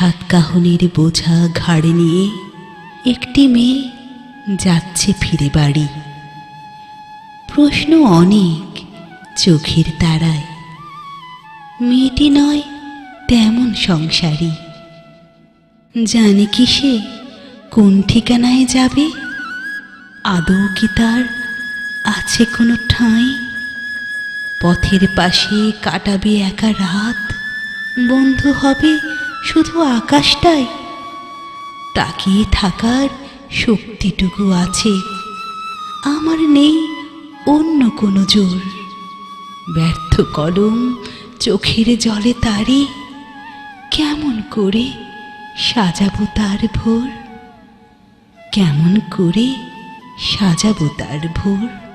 সাত কাহনের বোঝা ঘাড়ে নিয়ে একটি মেয়ে যাচ্ছে ফিরে বাড়ি। প্রশ্ন অনেক চোখের তারায়। মেয়েটি নয়, তেমন সংসারী। জানে কি সে কোন ঠিকানায় যাবে? আদৌ কি তার আছে কোনো ঠাঁই? পথের পাশে কাটাবে একা রাত? বন্ধু হবে শুধু আকাশটাই, তাকিয়ে থাকার শক্তিটুকু আছে। আমার নেই অন্য কোনো জোর। ব্যর্থ কলম চোখের জলে তারে, কেমন করে সাজাবো তার ভোর? কেমন করে সাজাবো তার ভোর?